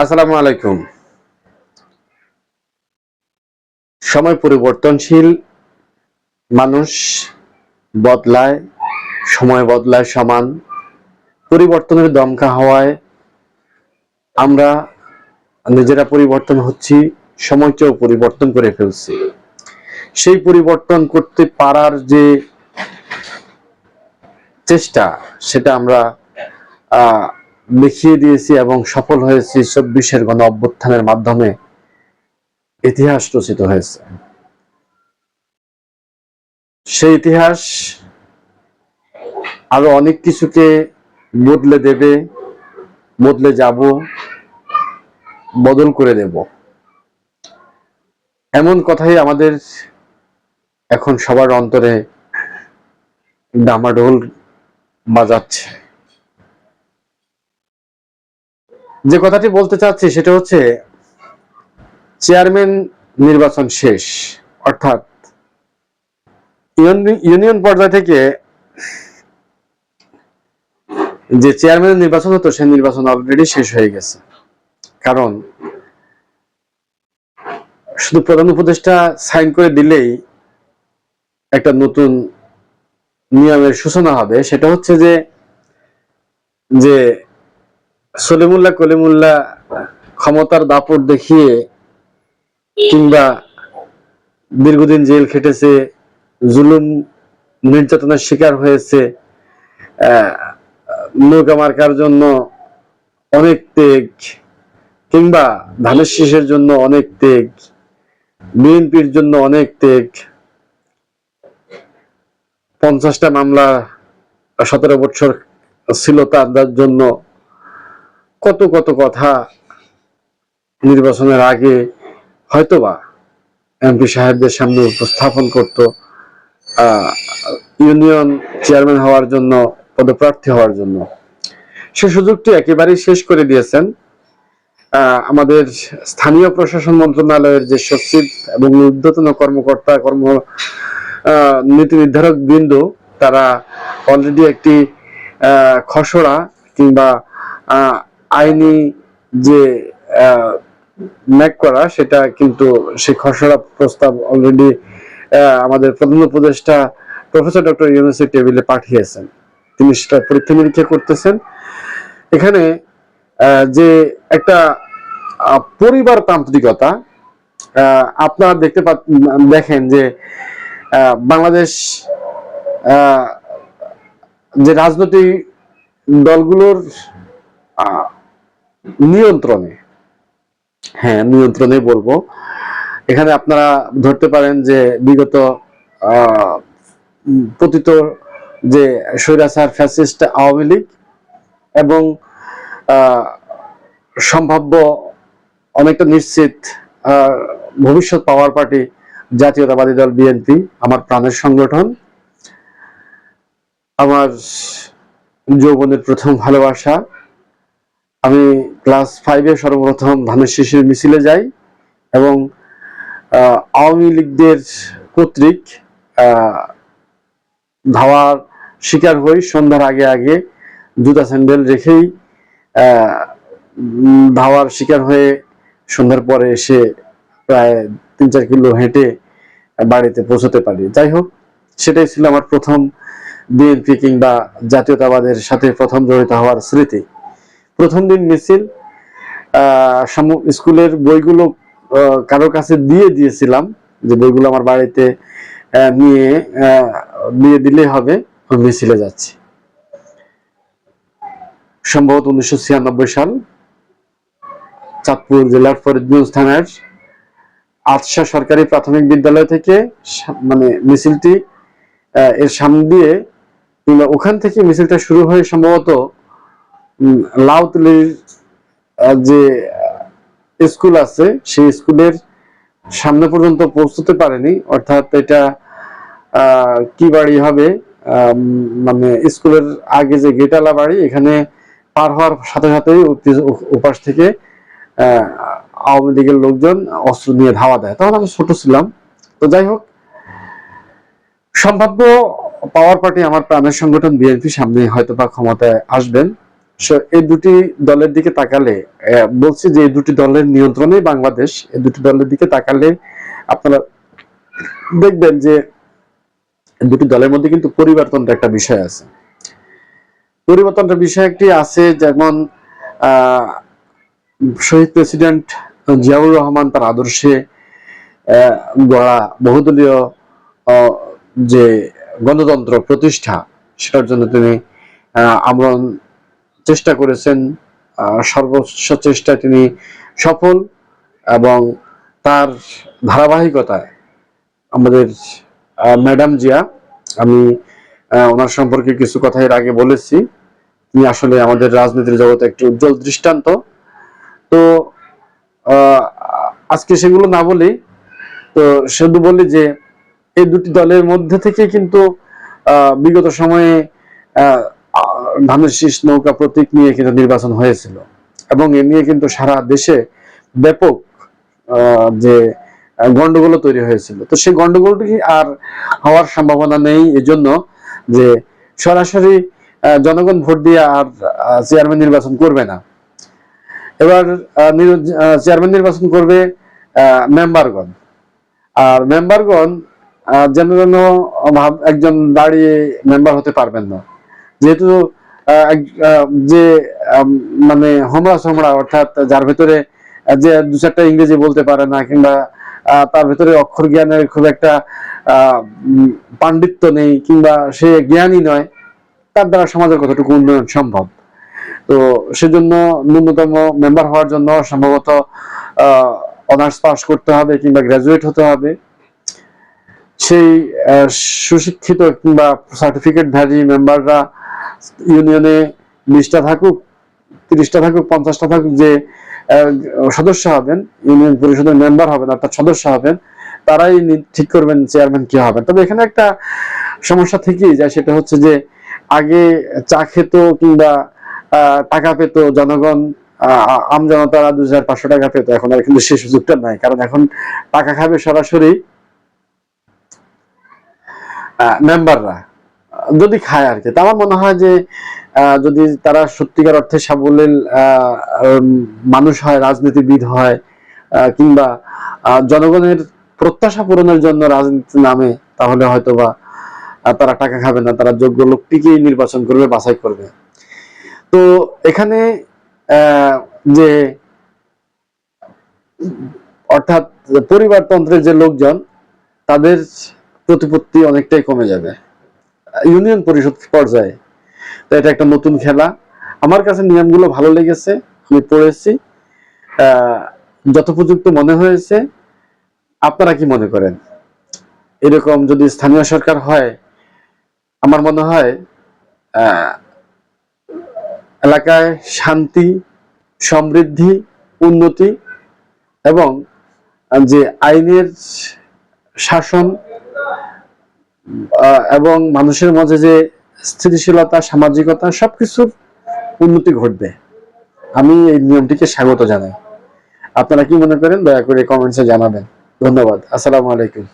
আসসালামু আলাইকুম। সময় পরিবর্তনশীল মানুষ বদলায়, সময় বদলায় সমান। পরিবর্তনের দমকা হওয়ায় আমরা নিজেরা পরিবর্তন হচ্ছি, সময়কেও পরিবর্তন করে ফেলছি। সেই পরিবর্তন করতে পারার যে চেষ্টা, সেটা আমরা দেখিয়ে দিয়েছি এবং সফল হয়েছি চব্বিশের গণ অভ্যুত্থানের মাধ্যমে। ইতিহাস রচিত হয়েছে। সেই ইতিহাস আরও অনেক কিছুকে বদলে দেবে, বদলে যাব, বদল করে দেব। এমন কথাই আমাদের এখন সবার অন্তরে ডামাডোল বাজাচ্ছে। যে কথাটি বলতে চাচ্ছি সেটা হচ্ছে, চেয়ারম্যান নির্বাচন শেষ, অর্থাৎ ইউনিয়ন পর্যায় থেকে যে চেয়ারম্যান নির্বাচন হতো, সেই নির্বাচন অলরেডি শেষ হয়ে গেছে। কারণ শুধু প্রধান উপদেষ্টা সাইন করে দিলেই একটা নতুন নিয়মের সূচনা হবে। সেটা হচ্ছে যে যে সলিমুল্লাহ কলিমুল্লাহ ক্ষমতার দাপট দেখিয়ে কিংবা দীর্ঘদিন জেল খেটেছে, জুলুম নির্যাতনের শিকার হয়েছে নৌকা মার্কার জন্য অনেক ত্যাগ কিংবা ধানের শীষের জন্য অনেক ত্যাগ, বিএনপির জন্য অনেক ত্যাগ। পঞ্চাশটা মামলা, সতেরো বছর ছিল তার জন্য কত কত কথা নির্বাচনের আগে হয়তোবা এমপি সাহেবদের সামনে উপস্থাপন করত ইউনিয়ন চেয়ারম্যান হওয়ার জন্য, পদপ্রার্থী হওয়ার জন্য। সে সুযোগটি একেবারেই শেষ করে দিয়েছেন। আমাদের স্থানীয় প্রশাসন মন্ত্রণালয়ের যে সচিব এবং ঊর্ধ্বতন কর্মকর্তা, কর্ম নীতি নির্ধারক বিন্দু, তারা অলরেডি একটি খসড়া কিংবা আইনি যে ম্যাক করা, সেটা কিন্তু সেই খসড়া প্রস্তাব অলরেডি আমাদের প্রধান উপদেষ্টা প্রফেসর ডক্টর ইউনুসের টেবিলে পাঠিয়েছেন। তিনি সেটা পরীক্ষা নিরীক্ষা করতেছেন। এখানে যে একটা পরিবার তান্ত্রিকতা আপনারা দেখতে পা দেখেন যে বাংলাদেশ যে রাজনৈতিক দলগুলোর নিয়ন্ত্রণে। হ্যাঁ নিয়ন্ত্রণে বলব। এখানে আপনারা ধরতে পারেন যে বিগত পতিত যে স্বৈরাচার, ফ্যাসিস্ট আওয়ামী লীগ এবং সম্ভাব্য অনেকটা নিশ্চিত ভবিষ্যৎ পাওয়ার পার্টি জাতীয়তাবাদী দল বিএনপি, আমার প্রাণের সংগঠন। আমার যৌবনের প্রথম ভালোবাসা। আমি ক্লাস ফাইভে সর্বপ্রথম ধানের শিশির মিছিলে যাই এবং আওয়ামী লীগদের কর্তৃক ধাওয়ার শিকার হই। সন্ধ্যার আগে আগে জুতা স্যান্ডেল রেখেই ধাওয়ার শিকার হয়ে সন্ধ্যার পরে এসে প্রায় তিন চার কিলো হেঁটে বাড়িতে পৌঁছতে পারি। যাই হোক, সেটাই ছিল আমার প্রথম বিএনপি কিংবা জাতীয়তাবাদের সাথে প্রথম জড়িত হওয়ার স্মৃতি। প্রথম দিন মিছিল স্কুলের বইগুলো কারোর কাছে দিয়ে দিয়েছিলাম যে বইগুলো আমার বাড়িতে নিয়ে দিয়ে দিলে হবে মিছিলে যাচ্ছি। সম্ভবত উনিশশো ছিয়ানব্বই সাল, চাঁদপুর জেলার ফরিদগঞ্জ থানার আটশা সরকারি প্রাথমিক বিদ্যালয় থেকে মানে মিছিলটি এর সামনে দিয়ে ওখান থেকে মিছিলটা শুরু হয়ে সম্ভবত লাউতলির যে স্কুল আছে, সেই স্কুলের সামনে পর্যন্ত পৌঁছতে পারেনি। অর্থাৎ এটা কি বাড়ি হবে? মানে স্কুলের আগে যে গেটালা বাড়ি, এখানে পার হওয়ার সাথে সাথেই ওপাশ থেকে আওয়ামী লীগের লোকজন অস্ত্র নিয়ে ধাওয়া দেয়। তখন আমি ছোট ছিলাম। তো যাই হোক, সম্ভাব্য পাওয়ার পার্টি আমার প্রাণের সংগঠন বিএনপি সামনে হয়তো বা ক্ষমতায় আসবেন। এই দুটি দলের দিকে তাকালে বলছি যে এই দুটি দলের নিয়ন্ত্রণে বাংলাদেশ, এই দুটি দলের দিকে তাকালে আপনারা দেখবেন যে দুটি দলের মধ্যে কিন্তু পরিবর্তনটা একটা বিষয় আছে। পরিবর্তনটা বিষয় একটি আছে যেমন শহীদ প্রেসিডেন্ট জিয়াউর রহমান তার আদর্শে গড়া বহুদলীয় যে গণতন্ত্র প্রতিষ্ঠা, সেটার জন্য তিনি আমরণ চেষ্টা করেছেন সর্বোচ্চ চেষ্টায় তিনি সফল এবং তার ধারাবাহিকতায় আমাদের ম্যাডাম জিয়া, আমি ওনার সম্পর্কে কিছু কথা এর আগে বলেছি। তিনি আসলে আমাদের রাজনীতির জগতে একটি উজ্জ্বল দৃষ্টান্ত। তো আজকে সেগুলো না বলি তো শুধু বলি যে, এই দুটি দলের মধ্যে থেকে কিন্তু বিগত সময়ে ধানের শীষ নৌকা প্রতীক নিয়ে কিন্তু নির্বাচন হয়েছিল। এবং এ নিয়ে কিন্তু সারা দেশে ব্যাপক যে গন্ডগোল তৈরি হয়েছিল। তো সেই গন্ডগোলটি আর হওয়ার সম্ভাবনা নেই এজন্য যে সরাসরি জনগণ ভোট দিয়ে আর চেয়ারম্যান নির্বাচন করবে না। এবার চেয়ারম্যান নির্বাচন করবে মেম্বারগণ আর মেম্বারগণ যেন যেন একজন দাঁড়িয়ে মেম্বার হতে পারবেন না। যেহেতু যে মানে হোমরা সোমরা, অর্থাৎ যার ভেতরে যে দু চারটা ইংরেজি বলতে পারে না, কিংবা তার ভেতরে অক্ষর জ্ঞানের খুব একটা পাণ্ডিত্য নেই, কিংবা সে জ্ঞানী নয়, তার দ্বারা সমাজের কতটুকু উন্নয়ন সম্ভব? তো সেজন্য ন্যূনতম মেম্বার হওয়ার জন্য সম্ভবত অনার্স পাস করতে হবে, কিংবা গ্রাজুয়েট হতে হবে। সেই সুশিক্ষিত কিংবা সার্টিফিকেট ধারী মেম্বাররা ইউনিয়নে বিশটা থাকুক তিরিশটা থাকুক পঞ্চাশটা থাকুক যে সদস্য হবেন ইউনিয়ন পরিষদের মেম্বার হবেন অর্থাৎ সদস্য হবেন তারাই ঠিক করবেন চেয়ারম্যান কি হবেন তবে এখানে একটা সমস্যা থেকেই যায় সেটা হচ্ছে যে আগে চা খেত কিংবা টাকা পেত জনগণ আহ, আ- আম জনতারা দুই হাজার পাঁচশো টাকা পেত এখন আর কিন্তু সেই সুযোগটা নাই। কারণ এখন টাকা খাবে সরাসরি মেম্বাররা। যদি খায় আর কি। আমার মনে হয় যে যদি তারা সত্যিকার অর্থে সাবলীল মানুষ হয় রাজনীতিবিদ হয় কিংবা জনগণের প্রত্যাশা পূরণের জন্য রাজনীতি নামে তাহলে হয়তোবা আহ, তারা টাকা খাবে না তারা যোগ্য লোকটিকেই নির্বাচন করবে বাছাই করবে। তো এখানে যে অর্থাৎ পরিবারতন্ত্রের যে লোকজন তাদের প্রতিপত্তি অনেকটাই কমে যাবে। ইউনিয়ন পরিষদ পর্যায়ে। তো এটা একটা নতুন খেলা। আমার কাছে নিয়মগুলো ভালো লেগেছে, আমি পড়েছি যথোপযুক্ত মনে হয়েছে। আপনারা কি মনে করেন? এরকম যদি স্থানীয় সরকার হয়, আমার মনে হয় এলাকায় শান্তি, সমৃদ্ধি, উন্নতি এবং যে আইনের শাসন এবং মানুষের মাঝে যে স্থিতিশীলতা, সামাজিকতা, সবকিছুর উন্নতি ঘটবে। আমি এই নিয়মটিকে স্বাগত জানাই। আপনারা কি মনে করেন? দয়া করে কমেন্টসে জানাবেন। ধন্যবাদ। আসসালামু আলাইকুম।